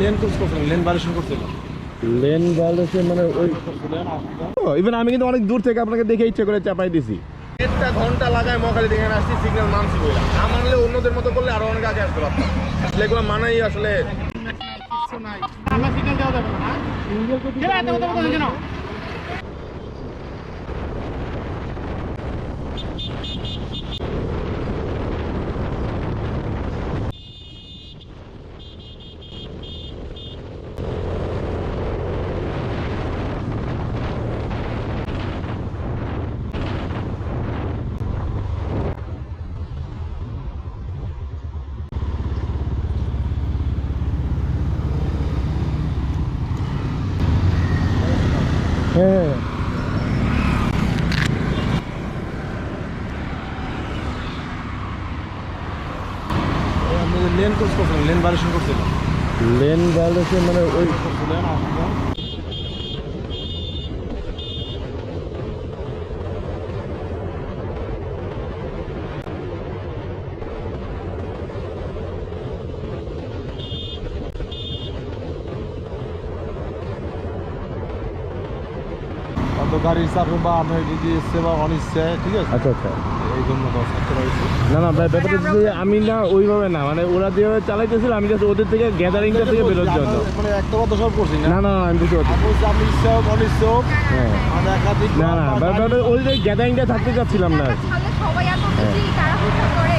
Lane cross করছিলাম lane violation করছিলাম lane violation মানে ওই ইভেন আমি কিন্তু অনেক দূর থেকে আপনাকে দেখে ইচ্ছে করে চাপাই দিছি। একটা ঘণ্টা লাগায় মহাখালী দেখে আসছি সিগন্যাল মানছি বইলা। না মানলে অন্যদের মতো করলে আরও অনেক আগে আসতে পারতাম। আসলে এগুলো মানাই আসলে হ্যাঁ আপনি লেন ক্রস করছিলাম লেন ভায়োলেশন করছিলাম লেন ভায়োলেশন মানে ওই গাড়ির চাপে বা আপনার যদি ইচ্ছে বা অনিচ্ছে ঠিক আছে? আচ্ছা আচ্ছা। এই জন্য দশ না না ব্যাপারটা হচ্ছে আমি না ওইভাবে না মানে ওরা যেভাবে চালাইতেছিল আমি জাস্ট ওদের থেকে গ্যাদারিংটা থেকে বেরোর জন্য। মানে একটা কথা সব করছি না। না না আমি বুঝতে পারছি। আপনি আপনি ইচ্ছে হোক অনিচ্ছে হোক হ্যাঁ। মানে না না ব্যাপারটা ওই যে গ্যাদারিংটা থাকতে চাচ্ছিলাম না সবাই এত বেশি তাড়াহুড়ো করে।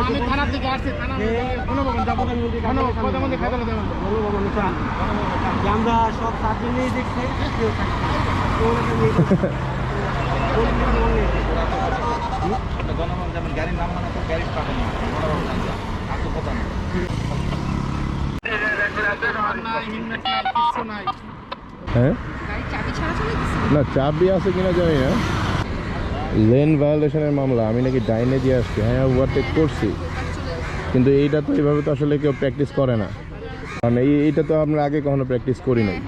আমি থানার থেকে আসছি থানা কোনো ভবন যাব। কোনো পদে মধ্যে খাইতে দেবেন আমরা সব ছাত্র নিয়ে দেখছি কেউ জনগণ গাড়ির নাম মানে তো গাড়ির পাবেন না আর তো কথা নেই নাই হেলমেট নাই কিচ্ছু নাই হ্যাঁ গাড়ি চাবি ছাড়া চলে গেছে না চাবি আছে কিনা জানি না। লেন ভায়োলেশনের মামলা, আমি নাকি ডাইনে দিয়ে আসছি। হ্যাঁ ওভারটেক করছি। কিন্তু এইটা তো এইভাবে তো আসলে কেউ প্র্যাকটিস করে না। কারণ এই এইটা তো আমরা আগে কখনো প্র্যাকটিস করি নাই।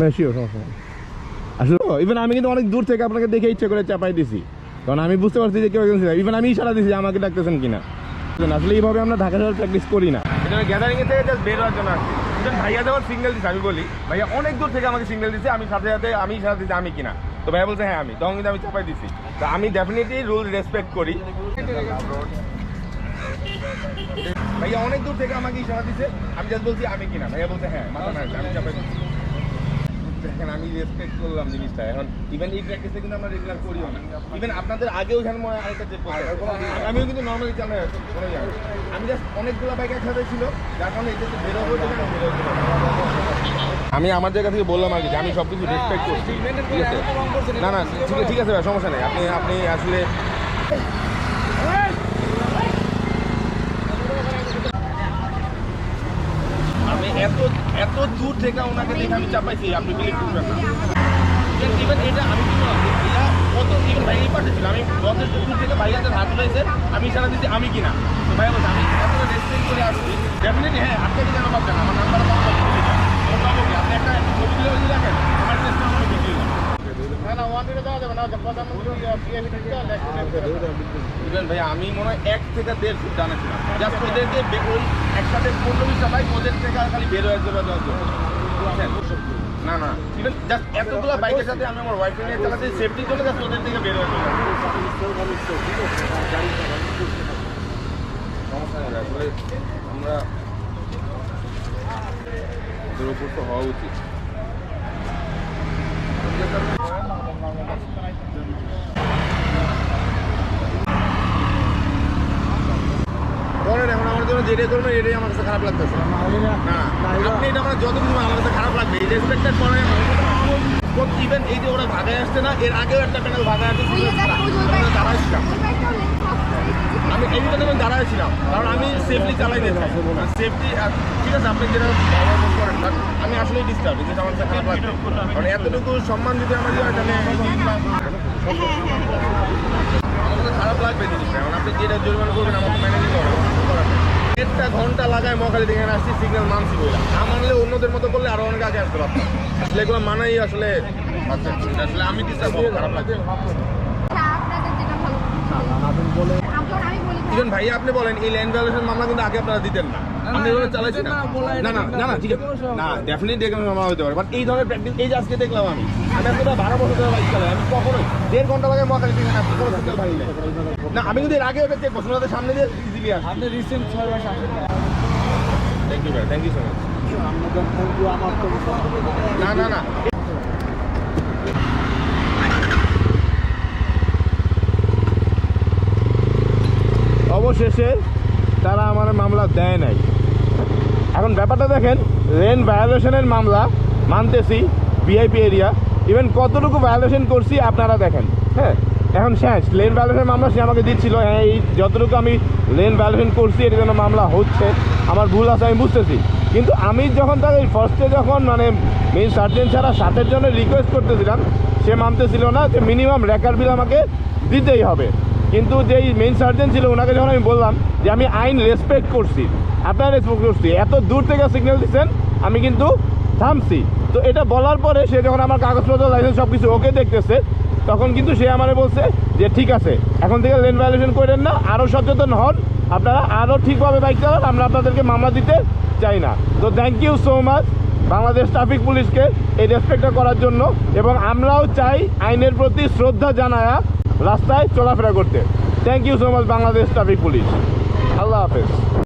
না শিওর সমস্যা আসলে ইভেন আমি কিন্তু অনেক দূর থেকে আপনাকে দেখে ইচ্ছে করে চাপাই দিছি। কারণ আমি বুঝতে পারছি যে কেউ একজন ইভেন আমি ইশারা দিছি আমাকে ডাকতেছেন কিনা। আসলে এইভাবে আমরা ঢাকা শহর প্র্যাকটিস করি না। গ্যাদারিং থেকে জাস্ট বের হওয়ার জন্য একজন ভাইয়া দেওয়ার সিঙ্গেল দিচ্ছে আমি বলি, ভাইয়া অনেক দূর থেকে আমাকে সিঙ্গেল দিচ্ছে আমি সাথে সাথে, আমি সাথে দিচ্ছি আমি কিনা? তো ভাইয়া বলছে হ্যাঁ আমি। তখন কিন্তু আমি চাপাই দিছি। তো আমি ডেফিনেটলি রুল রেসপেক্ট করি। ভাইয়া অনেক দূর থেকে আমাকে ইশারা দিচ্ছে আমি জাস্ট বলছি, আমি কিনা? ভাইয়া বলছে হ্যাঁ মাথা না আমি চাপাই দিচ্ছি দেখেন আমি রেসপেক্ট করলাম জিনিসটা। এখন ইভেন এই প্র্যাকটিসে কিন্তু আমরা রেগুলার করিও না। ইভেন আপনাদের আগেও যেন মনে আরেকটা চেক আমিও কিন্তু নর্মালি চালাই কোনো জানি আমি জাস্ট অনেকগুলো বাইক একসাথে ছিল যার কারণে এটা বেরো হয়ে যাবে আমি আমার জায়গা থেকে বললাম আর কি আমি সব কিছু রেসপেক্ট করছি ঠিক আছে? না না ঠিক আছে ভাই সমস্যা নেই। আপনি আপনি আসলে আমি এত এত দূর থেকে ওনাকে দেখে আমি চাপাইছি আপনি বিলিভ করবেন না। ইভেন এটা আমি কি কত ইভেন ভাই পাঠিয়েছিল আমি যথেষ্ট দূর থেকে ভাইয়াদের হাত রয়েছে আমি সারা দিচ্ছি আমি কিনা। তো ভাই বলছে আমি এতটা রেসপেক্ট করে আসছি। ডেফিনেটলি হ্যাঁ হাত কেন পাবেন আমার নাম্বার আপনি একটা ছবি তুলে যদি রাখেন আমার রেসপেক্ট আমি ভিডিও না না ওয়ান দিকে যাওয়া যাবে না প্রধানমন্ত্রী বিয়ে আমি মনে হয় এক থেকে দেড় ফুট জানা ছিলাম। জাস্ট ওদেরকে ওই একসাথে পনেরো বিশটা বাইক ওদের থেকে খালি বের হয়ে জন্য। না না। ইভেন জাস্ট এতগুলো বাইকের সাথে আমি আমার ওয়াইফ নিয়ে চালাতে সেফটির জন্য জাস্ট ওদের থেকে বের হয়ে যাবে সমস্যা নেই আসলে আমরা তোর উপর তো হওয়া উচিত করেন আমার জন্য এটাই আমার কাছে খারাপ লাগতেছে। না আপনি এটা আমার যত কিছু আমার কাছে খারাপ লাগবে এই রেসপেক্টেড করেন ইভেন এই যে ওরা ভাগায় আসছে না এর আগেও একটা প্যানেল ভাগায় আসছে দাঁড়াইছিলাম করে। আমি এই জন্য দাঁড়াইছিলাম কারণ আমি সেফলি চালাই দিতে সেফটি ঠিক আছে আপনি যেটা করেন but আমি আসলেই ডিস্টার্ব যেটা আমার কাছে খারাপ লাগবে। কারণ এতটুকু সম্মান যদি আমার দিয়ে হয় তাহলে আমার কাছে খারাপ লাগবে জিনিসটা। এখন আপনি যেটা জরিমানা করবেন আমাকে মেনে নিতে হবে। কিছু করার নেই। দেড়টা ঘণ্টা লাগায় মখালি থেকে আসছি সিগন্যাল মানছি বলে না মানলে অন্যদের মতো করলে আরও অনেক আগে আসতে পারতাম। আসলে এগুলো মানাই আসলে আচ্ছা, আসলে আমি ডিস্টার্ব হব খারাপ লাগবে। আচ্ছা, আপনাদের যেটা ভালো। এখন আমি বলি ভাই, ইভেন ভাইয়া আপনি বলেন এই ল্যান্ড ভ্যালুয়েশন মামলা কিন্তু আগে আপনারা দিতেন না। আপনি এভাবে চালাইছেন না। না না না না ঠিক আছে। না ডেফিনেটলি দেখে হতে পারে। বাট এই ধরনের প্র্যাকটিস এই যে আজকে দেখলাম আমি আমি এতটা বারো বছর ধরে বাইক চালাই। আমি কখনোই দেড় ঘণ্টা লাগে কোনো সিগন্যাল না আমি কিন্তু এর আগে ওটা চেক করছি ওনাদের সামনে দিয়ে ইজিলি আসি আপনি রিসেন্ট ছয় মাস আসেন। থ্যাংক ইউ ভাই thank you so much thank you না না না। অবশেষে তারা আমার মামলা দেয় নাই। এখন ব্যাপারটা দেখেন লেন ভায়োলেশনের মামলা মানতেছি ভিআইপি এরিয়া ইভেন কতটুকু ভায়োলেশন করছি আপনারা দেখেন হ্যাঁ? এখন শেষ, লেন ভায়োলেশন মামলা সে আমাকে দিচ্ছিল হ্যাঁ এই যতটুকু আমি লেন ভায়োলেশন করছি এর জন্য মামলা হচ্ছে, আমার ভুল আছে, আমি বুঝতেছি। কিন্তু আমি যখন তাকে ফার্স্টে যখন মানে মেইন সার্জেন্ট ছাড়া সাথের জন্য রিকোয়েস্ট করতেছিলাম, সে মানতেছিল না যে মিনিমাম রেকার বিল আমাকে দিতেই হবে। কিন্তু যেই মেইন সার্জন ছিল, ওনাকে যখন আমি বললাম যে আমি আইন রেসপেক্ট করছি, আপনার রেসপেক্ট করছি, এত দূর থেকে সিগন্যাল দিচ্ছেন, আমি কিন্তু থামছি। তো এটা বলার পরে সে যখন আমার কাগজপত্র লাইসেন্স সব কিছু ওকে দেখতেছে, তখন কিন্তু সে আমারে বলছে যে ঠিক আছে, এখন থেকে লেন ভায়োলেশন করেন না আরও সচেতন হন, আপনারা আরও ঠিকভাবে বাইক চালান, আমরা আপনাদেরকে মামলা দিতে চাই না। তো thank you so much Bangladesh traffic পুলিশকে এই রেসপেক্টটা করার জন্য, এবং আমরাও চাই আইনের প্রতি শ্রদ্ধা জানায়া রাস্তায় চলাফেরা করতে। Thank you so much Bangladesh traffic police আল্লাহ হাফেজ।